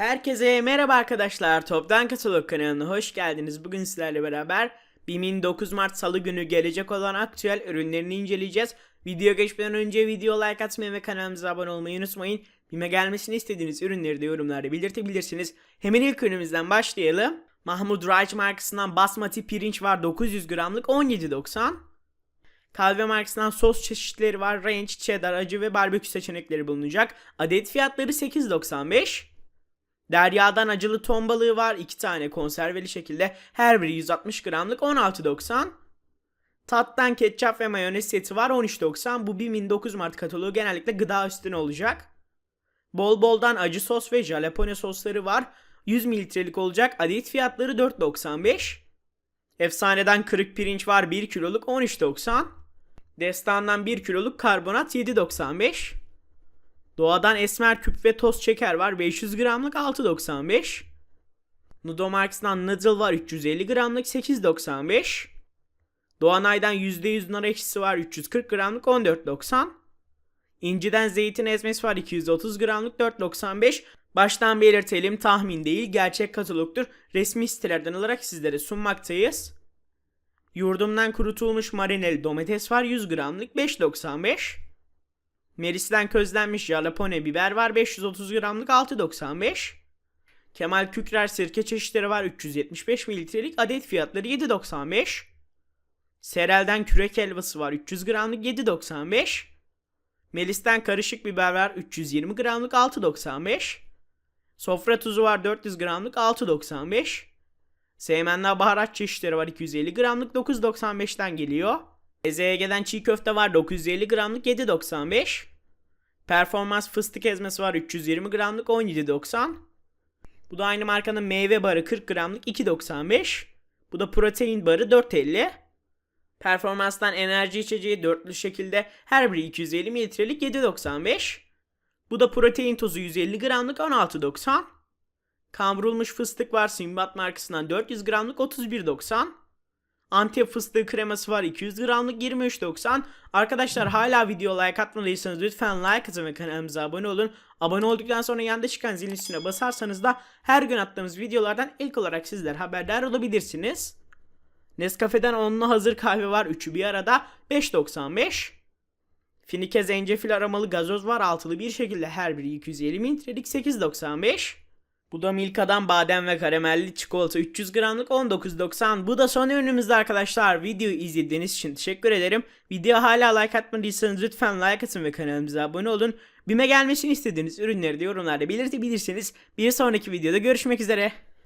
Herkese merhaba arkadaşlar. Toptan Katalog kanalına hoş geldiniz. Bugün sizlerle beraber BİM'in 9 Mart Salı günü gelecek olan aktüel ürünlerini inceleyeceğiz. Video geçmeden önce video like atmayı ve kanalımıza abone olmayı unutmayın. BİM'e gelmesini istediğiniz ürünleri de yorumlarda belirtebilirsiniz. Hemen ilk ürünümüzden başlayalım. Mahmut Raj markasından basmati pirinç var 900 gramlık 17.90. Kahve markasından sos çeşitleri var. Range, cheddar, acı ve barbekü seçenekleri bulunacak. Adet fiyatları 8.95. Derya'dan acılı ton balığı var. 2 tane konserveli şekilde. Her biri 160 gramlık 16.90. Tattan ketçap ve mayonez seti var 13.90. Bu BİM'in 9 Mart kataloğu genellikle gıda üstüne olacak. Bol boldan acı sos ve jalapeno sosları var. 100 mililitrelik olacak. Adet fiyatları 4.95. Efsaneden kırık pirinç var 1 kiloluk 13.90. Destandan 1 kiloluk karbonat 7.95. Doğadan esmer küp ve toz şeker var 500 gramlık 6.95. Nudo Marks'dan noodle var 350 gramlık 8.95. Doğanay'dan %100 nar ekşisi var 340 gramlık 14.90. İnciden zeytin ezmesi var 230 gramlık 4.95. Baştan belirtelim tahmin değil gerçek katalogdur. Resmi sitelerden alarak sizlere sunmaktayız. Yurdumdan kurutulmuş marineli domates var 100 gramlık 5.95. Meris'ten közlenmiş jalapeno biber var 530 gramlık 6.95. Kemal Kükrer sirke çeşitleri var 375 mililitrelik adet fiyatları 7.95. Serel'den kürek helvası var 300 gramlık 7.95. Melis'ten karışık biber var 320 gramlık 6.95. Sofra tuzu var 400 gramlık 6.95. Seymenler baharat çeşitleri var 250 gramlık 9.95'ten geliyor. EZG'den çiğ köfte var 950 gramlık 7.95. Performans fıstık ezmesi var 320 gramlık 17.90. Bu da aynı markanın meyve barı 40 gramlık 2.95. Bu da protein barı 4.50. Performanstan enerji içeceği dörtlü şekilde her biri 250 mililitrelik 7.95. Bu da protein tozu 150 gramlık 16.90. Kavrulmuş fıstık var Simbat markasından 400 gramlık 31.90. Antep fıstığı kreması var 200 gramlık 23.90. Arkadaşlar hala video like atmadıysanız lütfen like atın ve kanalımıza abone olun. Abone olduktan sonra yanda çıkan zilin üstüne basarsanız da her gün attığımız videolardan ilk olarak sizler haberdar olabilirsiniz. Nescafe'den onlu hazır kahve var. Üçü bir arada 5.95. Finike zencefil aromalı gazoz var. Altılı bir şekilde her biri 250 mililitrelik 8.95. Bu da Milka'dan badem ve karamelli çikolata 300 gramlık 19.90. Bu da son ürünümüzde arkadaşlar. Videoyu izlediğiniz için teşekkür ederim. Video hala like atmadıysanız lütfen like atın ve kanalımıza abone olun. BİM'e gelmesini istediğiniz ürünleri de yorumlarda belirtebilirsiniz. Bir sonraki videoda görüşmek üzere.